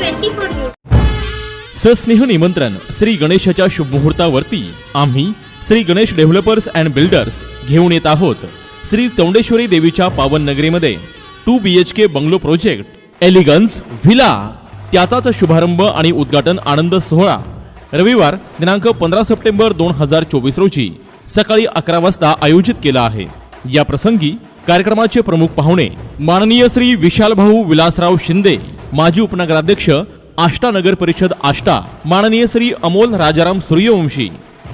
Twenty four सस्नेह निमंत्रण श्री गणेशाच्या शुभमुहूर्तावरती आम्ही Shri Ganesh developers and builders घेऊन येत आहोत. श्री चौंडेश्वरी देवीच्या पावन नगरीमध्ये two B H K bungalow project elegance villa. त्याचाच शुभारंभ आणि उद्घाटन आनंद सोहळा. रविवार दिनांक पंधरा सप्टेंबर दोन हजार चोवीस रोजी सकाळी अकरा वाजता आयोजित केला आहे. या प्रसंगी कार्यक्रमाचे प्रमुख पाहुणे माननीय श्री विशालभाऊ विलासराव शिंदे माजी उपनगराध्यक्ष आष्टा नगर परिषद आष्टा माननीय श्री अमोल राजाराम सूर्यवंशी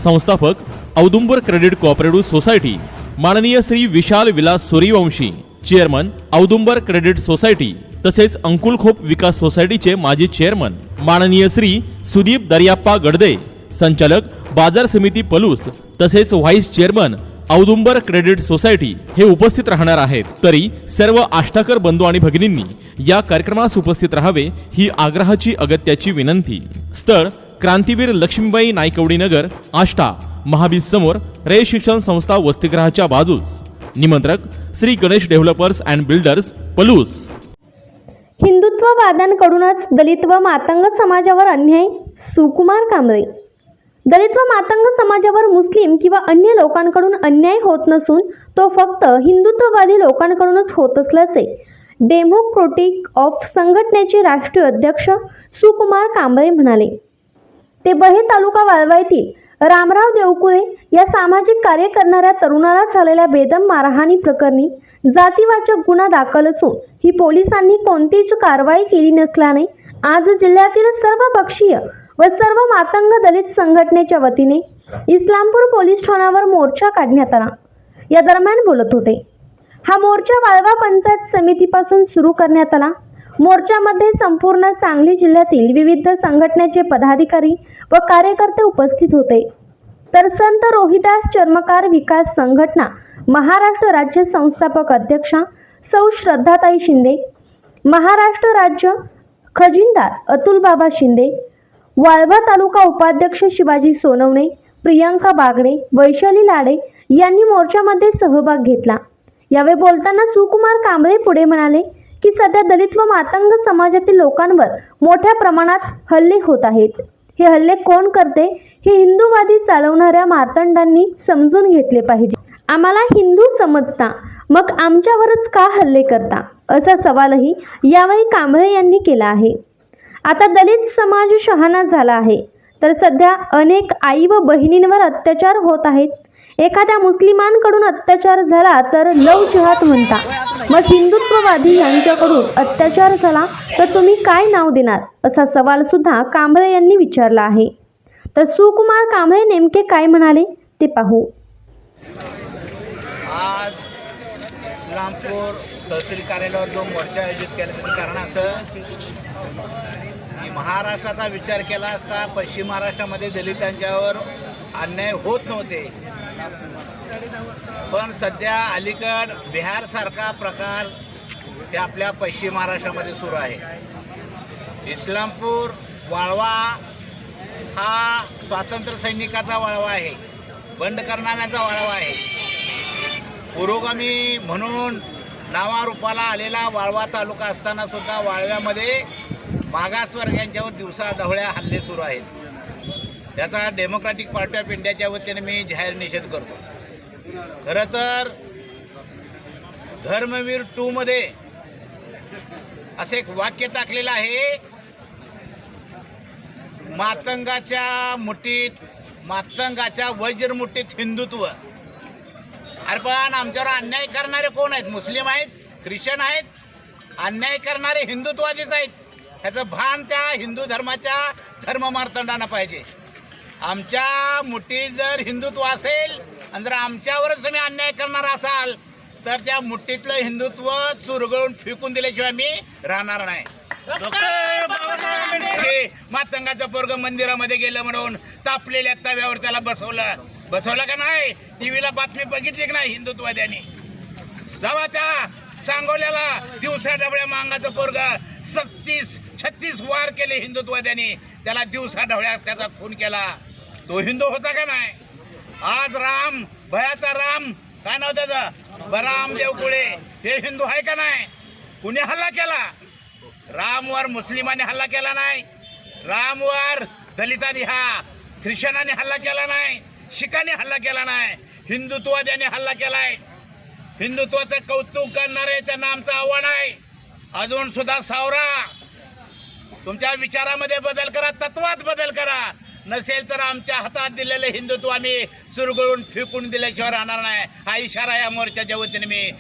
संस्थापक औदुंबर क्रेडिट कोऑपरेटिव्ह सोसायटी माननीय Shri Vishal Vilas Suryavanshi chairman Audumbar credit society तसेच अंकुलखोप विकास सोसायटीचे माजी चेअरमन माननीय श्री सुदीप दर्याप्पा गडदे संचालक बाजार समिती पलूस तसेच vice chairman Audumbar credit society हे उपस्थित राहणार आहेत. तरी सर्व आष्टाकर बंधू आणि भगिनींनी या कार्यक्रमास उपस्थित राहावे ही आग्रहाची अगत्याची विनंती. स्थळ क्रांतीवीर लक्ष्मीबाई नायकवडी नगर आष्टा महाबीज समोर रे शिक्षण संस्था वसतिगृहाच्या बाजूस. निमंत्रक Shri Ganesh developers and builders Palus. हिंदुत्ववाद्यांकडूनच दलित व मातंग समाजावर अन्याय? सुकुमार कांबळे. दलित व मातंग समाजावर मुस्लिम किंवा अन्य लोकांकडून अन्याय होत नसून तो फक्त हिंदुत्ववादी लोकांकडूनच होत असल्याचे. डेमोक्रोटिक ऑफ संघटनेचे राष्ट्रीय अध्यक्ष सुकुमार कांबळे म्हणाले. ते बहे तालुका वाळवा येथील रामराव देवकुळे या सामाजिक कार्य करणाऱ्या तरुणाला झालेल्या बेदम मारहाणी प्रकरणी जातीवाचक गुन्हा दाखल असून ही पोलिसांनी कोणतीच कारवाई केली नसल्याने आज जिल्ह्यातील सर्व पक्षीय व सर्व मातंग दलित संघटनेच्या वतीने इस्लामपूर पोलीस ठाण्यावर मोर्चा काढण्यात आला. या दरम्यान बोलत होते. हा मोर्चा वाळवा पंचायत समितीपासून सुरू करण्यात आला. मोर्चामध्ये संपूर्ण सांगली जिल्ह्यातील विविध संघटनेचे पदाधिकारी व कार्यकर्ते उपस्थित होते. तर संत रोहिदास चर्मकार विकास संघटना महाराष्ट्र राज्य संस्थापक अध्यक्षा सौ श्रद्धाताई शिंदे महाराष्ट्र राज्य खजिनदार अतुलबाबा शिंदे वाळवा तालुका उपाध्यक्ष शिवाजी सोनवणे प्रियांका बागडे वैशाली लाडे यांनी मोर्चामध्ये सहभाग घेतला. यावेळी बोलताना सुकुमार कांबळे पुढे म्हणाले की सध्या दलित व मातंग समाजातील लोकांवर मोठ्या प्रमाणात हल्ले होत आहेत. हे हल्ले कोण करते? हे हिंदूवादी चालवणाऱ्या मातंडांनी समजून घेतले पाहिजे. आम्हाला हिंदू समजता मग आमच्यावरच का हल्ले करता? असा सवालही यावेळी कांबळे यांनी केला आहे. आता दलित समाज शहाणा झाला आहे. तर सध्या अनेक आई व बहिणींवर अत्याचार होत आहेत. एखाद्या मुस्लिमांकडून अत्याचार झाला तर लव जिहाद म्हणता. मग हिंदुत्ववादी यांच्याकडून अत्याचार झाला तर तुम्ही काय नाव देणार? असा सवाल सुद्धा कांबळे यांनी विचारला आहे. तर सुकुमार कांबळे नेमके काय म्हणाले? ते पाहू. आज इस्लामपूर तहसील कार्यालयावर जो मोर्चा आयोजित केला त्याचं कारण असं की महाराष्ट्राचा विचार केला असता पश्चिम महाराष्ट्रामध्ये दलितांच्यावर अन्याय होत नव्हते. पण सध्या अलीकड बिहारसारखा प्रकार हे आपल्या पश्चिम महाराष्ट्रामध्ये सुरू आहे. इस्लामपूर वाळवा हा स्वातंत्र्य सैनिकाचा वाळवा आहे. बंड करणाऱ्याचा वाळवा आहे. पुरोगामी म्हणून नावारूपाला आलेला वाळवा तालुका असताना सुद्धा वाळव्यामध्ये मागासवर्गीयांच्यावर दिवसा ढवळ्या हल्ले सुरू आहेत. त्याचा डेमोक्रॅटिक पार्टी ऑफ इंडियाच्या वतीने मी जाहीर निषेध करतो. खरं तर धर्मवीर टूमध्ये असं एक वाक्य टाकलेलं आहे मातंगाच्या मुठीत मातंगाच्या वज्रमुठीत हिंदुत्व. अरे पण आमच्यावर अन्याय करणारे कोण आहेत? मुस्लिम आहेत ख्रिश्चन आहेत अन्याय करणारे हिंदुत्वादीच आहेत. ह्याचं भान त्या हिंदू धर्माच्या धर्ममार्तंडांना पाहिजे. आमच्या मुठीत जर हिंदुत्व असेल आणि जर आमच्यावरच तुम्ही अन्याय करणार असाल तर त्या मुठीतलं हिंदुत्व चुरगळून फेकून दिल्याशिवाय मी राहणार नाही. हे मातंगाचं पोरग मंदिरामध्ये गेलं म्हणून तापलेल्या तव्यावर त्याला बसवलं. बसवला का नाही? टीव्हीला बातमी बघितली की नाही हिंदुत्ववाद्यांनी? जावा त्या सांगोल्याला दिवसा डबड्या मांगाचं पोरग. सत्तीस छत्तीस वार केले हिंदुत्ववाद्यांनी. त्याला दिवसा ढवळ्या त्याचा खून केला. तो हिंदू होता का नाही? आज राम भयाचा राम. काय नाव त्याचं? बराम देवकुळे. हे हिंदू आहे का नाही? कुणी हल्ला केला? रामवर मुस्लिमांनी हल्ला केला नाही. रामवर दलितांनी हा ख्रिश्चनांनी हल्ला केला नाही. शिखांनी हल्ला केला नाही. हिंदुत्ववाद्यांनी हल्ला केलाय. हिंदुत्वाचं कौतुक करणारे त्यांना आमचं आव्हान आहे. अजून सुद्धा सावरा तुमच्या विचारामध्ये बदल करा तत्वात बदल करा. नसेल तर आमच्या हातात दिलेले हिंदुत्व आम्ही सुरगळून फेकून दिल्याशिवाय राहणार नाही. हा इशारा या मोर्चाच्या वतीने मी